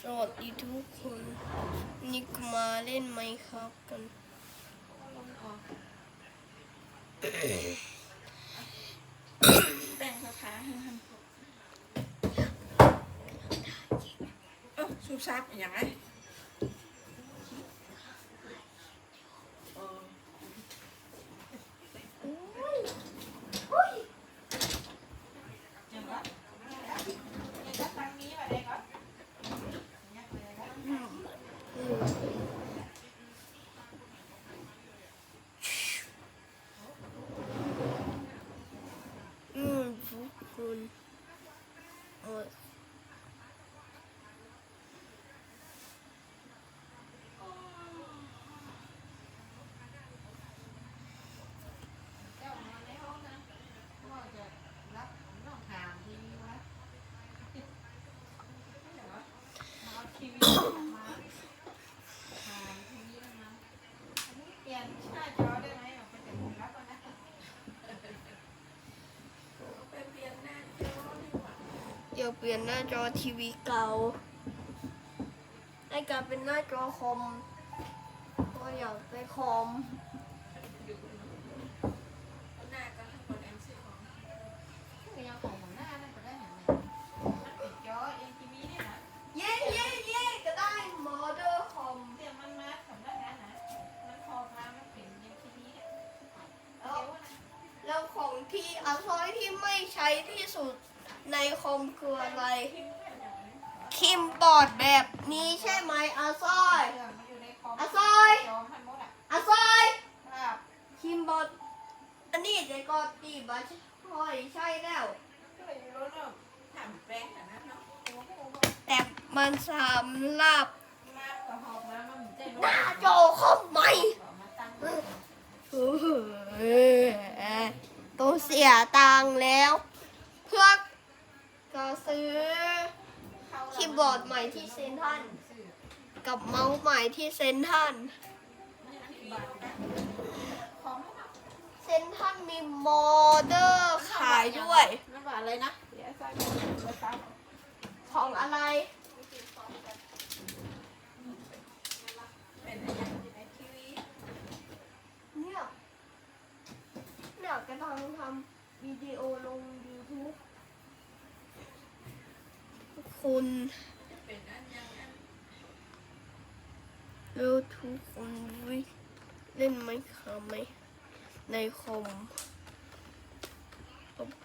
สวัสดีทุกคนนี่ก็มาเล่นไมค์ครับกันแบ่งราคาให้มันเออซูซับอย่างไรเอออย่างละอย่างละตังนี้มาได้ก่อนเนี่ยเลยนะ อืมทุกคนเออ เจ้านอนในห้องนะพ่อจะรับน้องถามทีวีวะไม่เหรอ ทีวีมาถ่ายทีวีแล้วนะอันนี้เปลี่ยนหน้าจอได้ไหมออกไปจากมุมรับก่อนนะไปเปลี่ยนหน้าจอดีกว่าเดี๋ยวเปลี่ยนหน้าจอทีวีเก่าให้กลายเป็นหน้าจอคอมก็อยากไปคอม ช้ที่สุดในคอมคืออะไร คิมบอร์ดแบบนี้ใช่ไหมอาซอยองมันอยู่อมอาซอยจอมันหมดอะอาซอยครับคิมบอร์ดอันนี้จะก็ตีบัตคอยใช่แล้วก็เลยรู้เรื่องถามแป้งอย่างนั้นเนาะโอ้โหแต่มันสำหรับมากับหอบมามันจะหน้าจอคอมใหม่มาตั้งเออต้องเสียตังค์แล้ว เพื่อก็ซื้อคีย์บอร์ดใหม่ที่เซ็นทรัลกับเมาส์ใหม่ที่เซนทรันเซนทรันมีมอเตอร์ขายด้วยน้ำหวานอะไรนะเดี๋ยวใส่ไปซับของอะไร เป็นอะไรอยู่ในทีวี เนี่ยเนี่ยกำลังทำวิดีโอลง YouTube ทุก คนเป็นอันยังอันแล้วทุกคนเล่นไหมคะไหมในคอม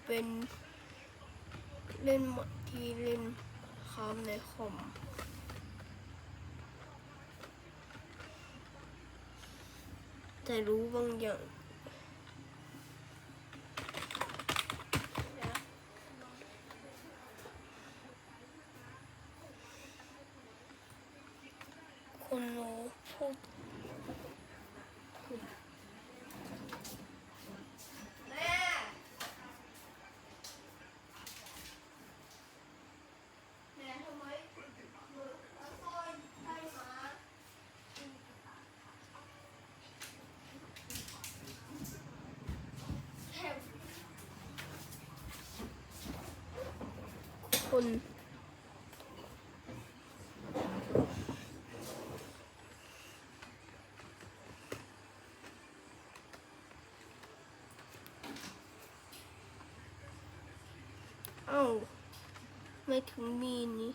เป็นเล่นหมดที่เล่นคอมในคอมแต่รู้บางอย่าง คนรู้พูดแม่แม่ทำไมหนูเอาสร้อยให้มาแถม คน เอ้า ไม่ถึงมีนี่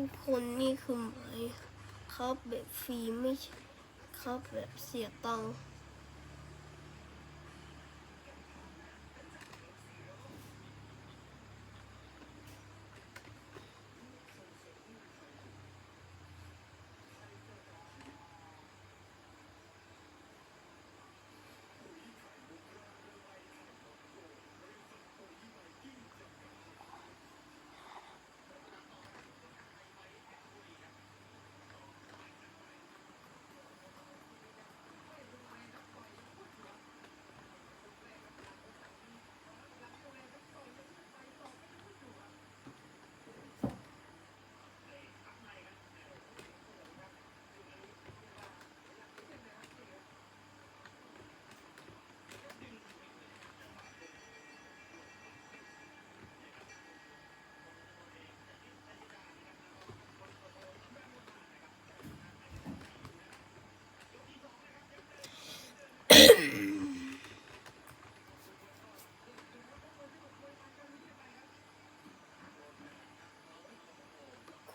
ทุกคนนี่คือหมายครับแบบฟรีไม่ครับแบบเสียตังค์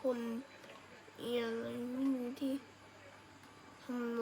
คนอะไรไม่รู้ที่ทำโล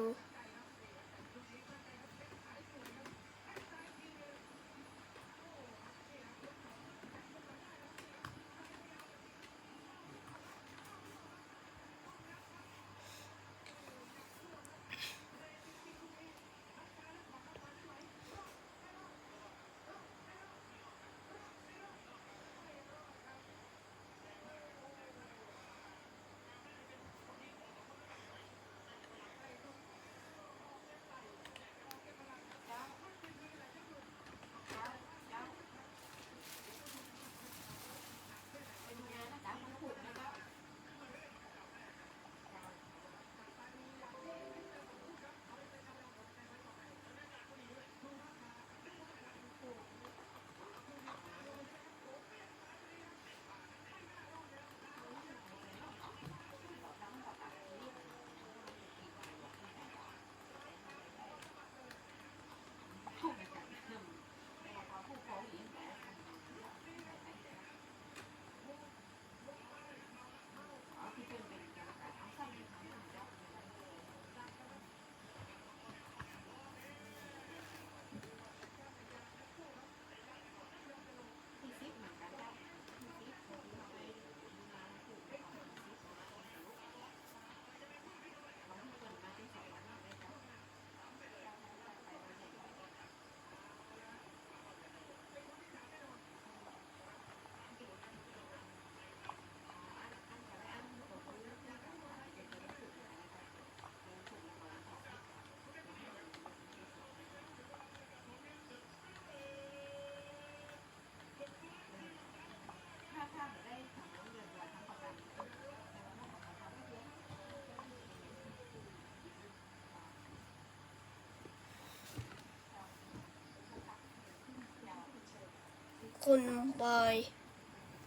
คุณบอย